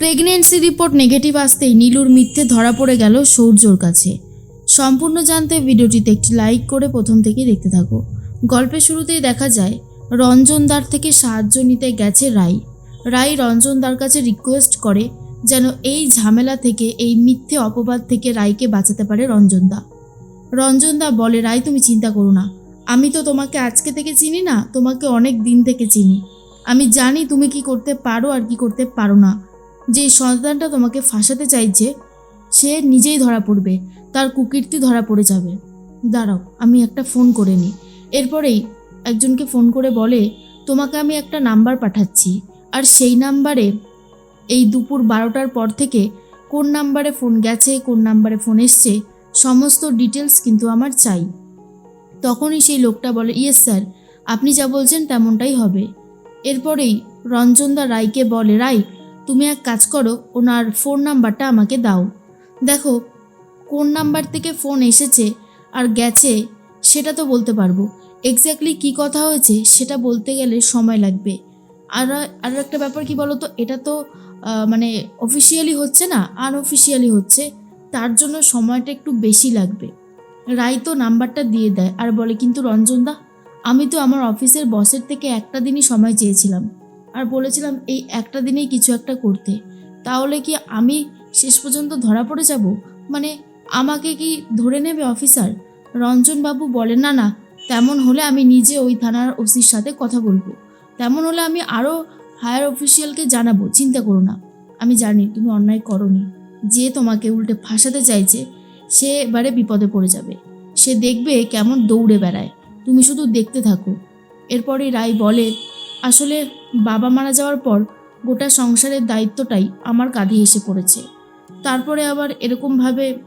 Pregnancy report negative আসতেই নীলুর মিথ্যে ধরা পড়ে গেল সৌর্যর কাছে। সম্পূর্ণ জানতে ভিডিওটিতে একটি লাইক করে প্রথম থেকেই দেখতে থাকো। গল্পের শুরুতেই দেখা যায় রঞ্জনদার থেকে সাহায্য নিতে গেছে রাই। রাই রঞ্জনদার কাছে রিকোয়েস্ট করে যেন এই ঝামেলা থেকে, এই মিথ্যে অপবাদ থেকে রাইকে বাঁচাতে পারে রঞ্জনদা রঞ্জনদা বলে, রাই, তুমি চিন্তা করো না। আমি তো তোমাকে আজকে থেকে চিনি না, তোমাকে অনেক দিন থেকে চিনি। আমি জানি তুমি কি করতে পারো আর কি করতে পারো না। যে সন্তানটা তোমাকে ফাঁসাতে চাইছে, সে নিজেই ধরা পড়বে, তার কুকীর্তি ধরা পড়ে যাবে। দাঁড়াও, আমি একটা ফোন করে নিই। এরপরেই একজনকে ফোন করে বলে, তোমাকে আমি একটা নাম্বার পাঠাচ্ছি, আর সেই নাম্বারে এই দুপুর বারোটার পর থেকে কোন নাম্বারে ফোন গেছে, কোন নাম্বারে ফোন এসছে, সমস্ত ডিটেলস কিন্তু আমার চাই। তখনই সেই লোকটা বলে, ইয়েস স্যার, আপনি যা বলছেন তেমনটাই হবে। এরপরেই রঞ্জনদা রায়কে বলে রাই তুমি এক কাজ করো, ওনার ফোন নাম্বারটা আমাকে দাও। দেখো, কোন নাম্বার থেকে ফোন এসেছে আর গেছে, সেটা তো বলতে পারব। এক্স্যাক্টলি কী কথা হয়েছে, সেটা বলতে গেলে সময় লাগবে। আর আর একটা ব্যাপার কি বলো তো, এটা তো মানে অফিসিয়ালি হচ্ছে না আনঅফিসিয়ালি হচ্ছে, তার জন্য সময়টা একটু বেশি লাগবে। রায় তো নাম্বারটা দিয়ে দেয়, আর বলে, কিন্তু রঞ্জনদা আমি তো আমার অফিসের বসের থেকে একটা দিনই সময় চেয়েছিলাম। আর বলেছিলাম, এই একটা দিনেই কিছু একটা করতে। তাহলে কি আমি শেষ পর্যন্ত ধরা পড়ে যাব? মানে আমাকে কি ধরে নেবে অফিসার? রঞ্জনবাবু বলেন, না না, তেমন হলে আমি নিজে ওই থানার ওসির সাথে কথা বলব। তেমন হলে আমি আরও হায়ার অফিসিয়ালকে জানাব। চিন্তা করো না, আমি জানি তুমি অন্যায় করনি। যে তোমাকে উল্টে ফাঁসাতে চাইছে, সে এবারে বিপদে পড়ে যাবে। সে দেখবে কেমন দৌড়ে বেড়ায়। তুমি শুধু দেখতে থাকো। এরপরে রায় বলে, আসলে বাবা মারা যাওয়ার পর গোটা সংসারের দায়িত্বটাই আমার কাঁধে এসে পড়েছে। তারপরে আবার এরকমভাবে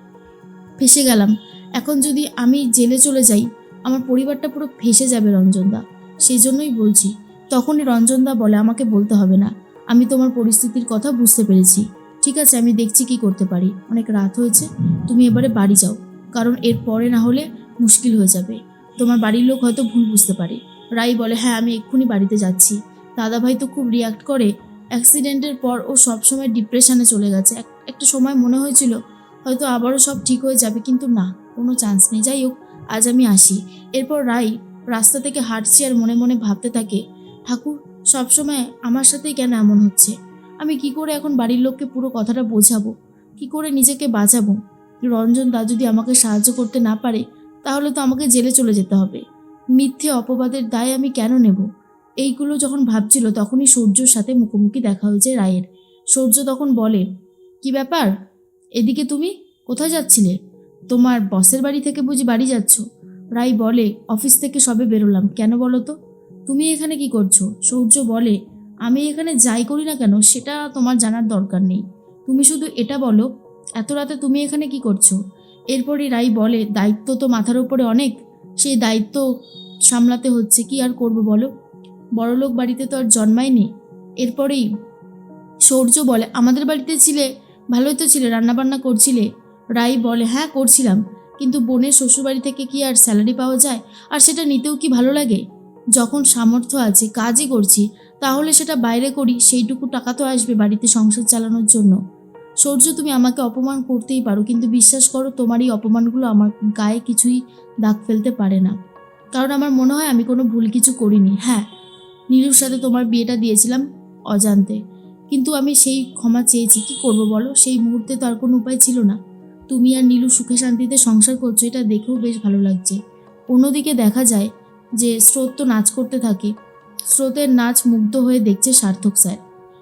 ফেসে গেলাম। এখন যদি আমি জেলে চলে যাই, আমার পরিবারটা পুরো ফেসে যাবে রঞ্জনদা। সেই জন্যই বলছি, তখনই রঞ্জনদা বলে, আমাকে বলতে হবে না। আমি তোমার পরিস্থিতির কথা বুঝতে পেরেছি। ঠিক আছে, আমি দেখছি কি করতে পারি। অনেক রাত হয়েছে, তুমি এবারে বাড়ি যাও। কারণ এর পরে না হলে মুশকিল হয়ে যাবে। তোমার বাড়ির লোক হয়তো ভুল বুঝতে পারে। রাই বলে হ্যাঁ আমি এক্ষুনি বাড়িতে যাচ্ছি। দাদাভাই তো খুব রিয়াক্ট করে অ্যাক্সিডেন্টের পর ও সবসময় ডিপ্রেশনে চলে গেছে। এক- একটা সময় মনে হয়েছিল, হয়তো আবারও সব ঠিক হয়ে যাবে, কিন্তু না, কোনো চান্স নেই। যাই হোক, আজ আমি আসি। এরপর রাই রাস্তা থেকে হাঁটছি আর মনে মনে ভাবতে থাকে, ঠাকুর, সবসময় আমার সাথেই কেন এমন হচ্ছে? আমি কি করে এখন বাড়ির লোককে পুরো কথাটা বোঝাবো? কি করে নিজেকে বাঁচাবো? রঞ্জন দা যদি আমাকে সাহায্য করতে না পারে, তাহলে তো আমাকে জেলে চলে যেতে হবে। মিথ্যে অপবাদের দায় আমি কেন নেব? এইগুলো যখন ভাবছিল, তখনই সূর্যর সাথে মুখোমুখি দেখা হয়েছে রায়ের। সূর্য তখন বলে, কি ব্যাপার? এদিকে তুমি কোথায় যাচ্ছিলে? তোমার বসের বাড়ি থেকে বুঝি বাড়ি যাচ্ছ? রায় বলে, অফিস থেকে সবে বেরোলাম। কেন বলো তো? তুমি এখানে কি করছ? সূর্য বলে, আমি এখানে যাই করি না কেন, সেটা তোমার জানার দরকার নেই। তুমি শুধু এটা বলো, এত রাতে তুমি এখানে কি করছ? এরপরই রাই বলে, দায়িত্ব তো মাথার উপরে অনেক, সেই দায়িত্ব সামলাতে হচ্ছে, কি আর করব বলো? বড়লোক বাড়িতে তো আর জন্মায়নি। এরপরেই সৌর্য বলে, আমাদের বাড়িতে ছিলে, ভালোই তো ছিলে, রান্নাবান্না করছিলে। রাই বলে হ্যাঁ করছিলাম। কিন্তু বোনের শ্বশুরবাড়ি থেকে কি আর স্যালারি পাওয়া যায়? আর সেটা নিতেও কি ভালো লাগে? যখন সামর্থ্য আছে, কাজই করছি, তাহলে সেটা বাইরে করি, সেইটুকু টাকা তো আসবে বাড়িতে সংসার চালানোর জন্য। সৌর্য তুমি আমাকে অপমান করতেই পারো, কিন্তু বিশ্বাস করো, তোমার এই অপমানগুলো আমার গায়ে কিছুই দাগ ফেলতে পারে না। কারণ আমার মনে হয় আমি কোনো ভুল কিছু করিনি। হ্যাঁ নীলুর সাথে তোমার বিয়েটা দিয়েছিলাম অজান্তে। কিন্তু আমি সেই ক্ষমা চেয়েছি। কি করব বলো? সেই মুহূর্তে তো আর কোনো উপায় ছিল না। তুমি আর নীলু সুখে শান্তিতে সংসার করছ, এটা দেখেও বেশ ভালো লাগছে। অন্যদিকে দেখা যায় যে স্রোত তো নাচ করতে থাকে। স্রোতের নাচ মুগ্ধ হয়ে দেখছে সার্থক স্যার।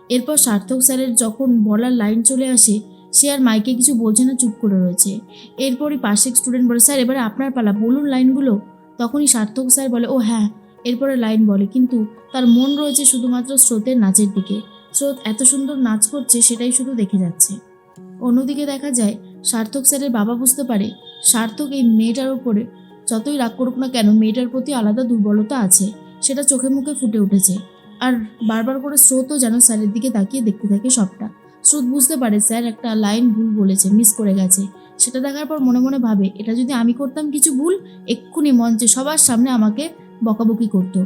এরপর সার্থক স্যারের যখন বলার লাইন চলে আসে, সে আর মাইকে কিছু বলছে না, চুপ করে রয়েছে। এরপরই পাশে স্টুডেন্ট বলে, স্যার, এবারে আপনার পালা, বলুন লাইনগুলো। তখনই সার্থক স্যার বলে, ও হ্যাঁ এরপরে লাইন বলে, কিন্তু তার মন রয়েছে শুধুমাত্র স্রোতের নাচের দিকে। স্রোত এত সুন্দর নাচ করছে, সেটাই শুধু দেখে যাচ্ছে। অন্যদিকে দেখা যায়, সার্থক স্যারের বাবা বুঝতে পারে, সার্থক এই মেয়েটার উপরে যতই রাগ করুক না কেন, মেয়েটার প্রতি আলাদা দুর্বলতা আছে, সেটা চোখে মুখে ফুটে উঠেছে। আর বারবার করে স্রোতও যেন স্যারের দিকে তাকিয়ে দেখতে থাকে সবটা। স্রোত বুঝতে পারে, স্যার, একটা লাইন ভুল বলেছে, মিস করে গেছে। সেটা দেখার পর মনে মনে ভাবে, এটা যদি আমি করতাম কিছু ভুল, এক্ষুনি মঞ্চে সবার সামনে আমাকে বকাবকি করতো।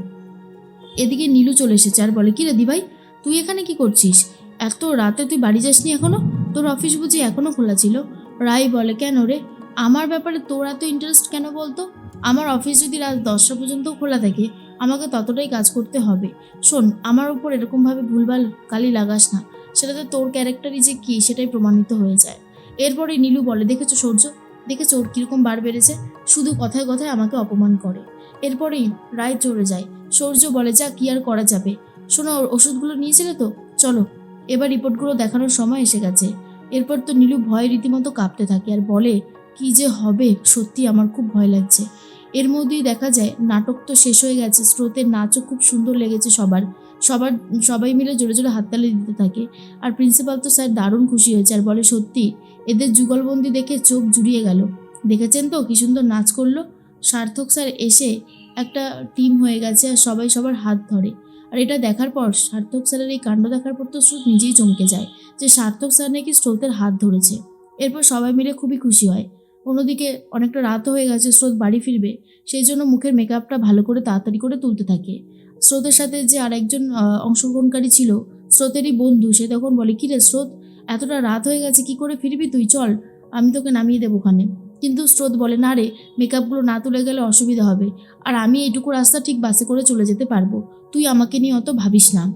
এদিকে নীলু চলে এসেছে আর বলে কি রে দিভাই, তুই এখানে কি করছিস? এত রাতে তুই বাড়ি যাসনি এখনও? তোর অফিস বুঝি এখনও খোলা ছিল? রাই বলে, কেন রে? আমার ব্যাপারে তোর এত ইন্টারেস্ট কেন বলতো? আমার অফিস যদি রাত দশটা পর্যন্ত খোলা থাকে, আমাকে ততটাই কাজ করতে হবে। শোন, আমার উপর এরকমভাবে ভুলভাল কালি লাগাস না। সেটাতে তোর ক্যারেক্টারই যে কী, সেটাই প্রমাণিত হয়ে যায়। এরপরে নীলু বলে, দেখেছ সূর্য? দেখেছ ওর কীরকম বার বেড়েছে? শুধু কথায় কথায় আমাকে অপমান করে। এরপরেই রায় চলে যায়। সূর্য বলে যা কি আর করা যাবে? শোনো ওষুধগুলো নিয়েছিলে তো? চলো। এবার রিপোর্টগুলো দেখানোর সময় এসে গেছে। এরপর তো নীলু ভয়ে রীতিমতো কাঁপতে থাকে আর বলে, কি যে হবে? সত্যি আমার খুব ভয় লাগছে। এর মধ্যেই দেখা যায়, নাটক তো শেষ হয়ে গেছে। স্রোতের নাচও খুব সুন্দর লেগেছে সবার। সবার, সবাই মিলে জোরে জোরে হাততালি দিতে থাকে। আর প্রিন্সিপাল তো স্যার দারুণ খুশি হয়েছে আর বলে, সত্যি, এদের যুগলবন্দি দেখে চোখ জুড়িয়ে গেল। দেখেছেন তো কি সুন্দর নাচ করল? সার্থক স্যার এসে একটা টিম হয়ে গেছে আর সবাই সবার হাত ধরে। আর এটা দেখার পর সার্থক স্যারের এই কাণ্ড দেখার পর তো স্রোত নিজেই চমকে যায় যে সার্থক স্যার নাকি স্রোতের হাত ধরেছে। এরপর সবাই মিলে খুবই খুশি হয়। অন্যদিকে অনেকটা রাত হয়ে গেছে, স্রোত বাড়ি ফিরবে, সেই জন্য মুখের মেকআপটা ভালো করে তাড়াতাড়ি করে তুলতে থাকে। স্রোতের সাথে যে আরেকজন অংশগ্রহণকারী ছিল, স্রোতেরই বন্ধু, সে তখন বলে কি রে স্রোত, এতটা রাত হয়ে গেছে, কি করে ফিরবি তুই? চল, আমি তোকে নামিয়ে দেবো ওখানে। কিন্তু স্রোত বলে, না রে মেকআপগুলো না তুলে গেলে অসুবিধা হবে। আর আমি এইটুকু রাস্তা ঠিক বাসে করে চলে যেতে পারব। তুই আমাকে নিয়ে অত ভাবিস না।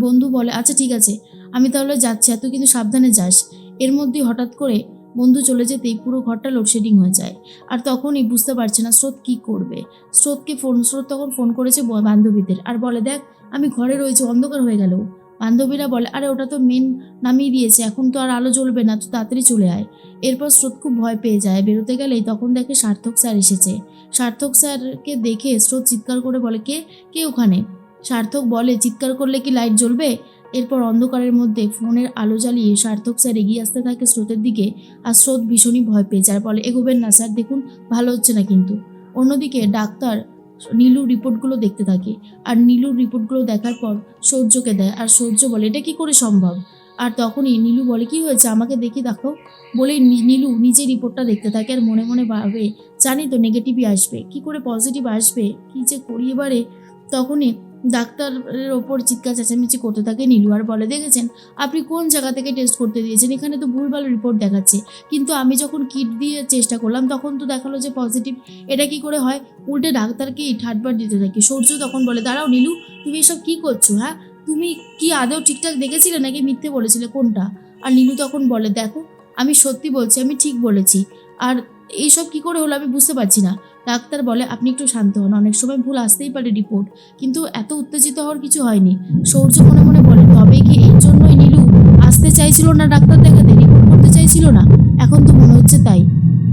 বন্ধু বলে আচ্ছা ঠিক আছে। আমি তাহলে যাচ্ছি তুই কিন্তু সাবধানে যাস। এর মধ্যেই হঠাৎ করে বন্ধু চলে যেতেই পুরো ঘরটা লোডশেডিং হয়ে যায়। আর তখনই বুঝতে পারছে না স্রোত কী করবে। স্রোতকে ফোন, স্রোত তখন ফোন করেছে বান্ধবীদের। আর বলে, দেখ, আমি ঘরে রয়েছে, অন্ধকার হয়ে গেল। বান্ধবীরা বলে, আরে, ওটা তো মেন নামিয়ে দিয়েছে, এখন তো আর আলো জ্বলবে না, তো তাড়াতাড়ি চলে আয়। এরপর স্রোত খুব ভয় পেয়ে যায়। বেরোতে গেলেই তখন দেখে সার্থক স্যার এসেছে। সার্থক স্যারকে দেখে স্রোত চিৎকার করে বলে, কে? কে ওখানে? সার্থক বলে, চিৎকার করলে কি লাইট জ্বলবে? এরপর অন্ধকারের মধ্যে ফোনের আলো জ্বালিয়ে সার্থক স্যার এগিয়ে আসতে থাকে স্রোতের দিকে, আর স্রোত ভীষণই ভয় পেয়ে যায়। বলে, এগোবেন না স্যার, দেখুন, ভালো হচ্ছে না কিন্তু। অন্যদিকে ডাক্তার নীলুর রিপোর্টগুলো দেখতে থাকে। আর নীলুর রিপোর্টগুলো দেখার পর সৌর্যকে দেয়। আর সৌর্য বলে, এটা কি করে সম্ভব? আর তখনই নীলু বলে, কি হয়েছে? আমাকে দেখি দেখো। বলে নীলু নিজে রিপোর্টটা দেখতে থাকে আর মনে মনে ভাবে, জানি তো নেগেটিভই আসবে। কি করে পজিটিভ আসবে? কি যে করি এবারে? তখনই ডাক্তারের ওপর চিৎকার চেঁচামেচি করতে থাকে নীলু আর বলে, দেখেছেন? আপনি কোন জায়গা থেকে টেস্ট করতে দিয়েছেন? এখানে তো ভুলভাল রিপোর্ট দেখাচ্ছে। কিন্তু আমি যখন কিট দিয়ে চেষ্টা করলাম, তখন তো দেখাল যে পজিটিভ এটা কি করে হয়? উল্টে ডাক্তারকে ঠাটবার দিতে থাকি। সূর্য তখন বলে, দাঁড়াও নীলু, তুমি এসব কি করছ হ্যাঁ? তুমি কি আদৌ ঠিকঠাক দেখেছিলে নাকি মিথ্যে বলেছিলে? কোনটা? আর নীলু তখন বলে, দেখো, আমি সত্যি বলছি, আমি ঠিক বলেছি। আর এইসব কি করে হলো আমি বুঝতে পারছি না। ডাক্তার বলে আপনি একটু শান্ত হন। অনেক সময় ভুল আসতেই পারে রিপোর্ট কিন্তু এত উত্তেজিত হওয়ার কিছু হয়নি। সৌর্য মনে মনে বলে, তবে কি এর জন্যই নীলু আসতে চাইছিল না ডাক্তার দেখাতে? রিপোর্ট করতে চাইছিল না? এখন তো মনে হচ্ছে তাই।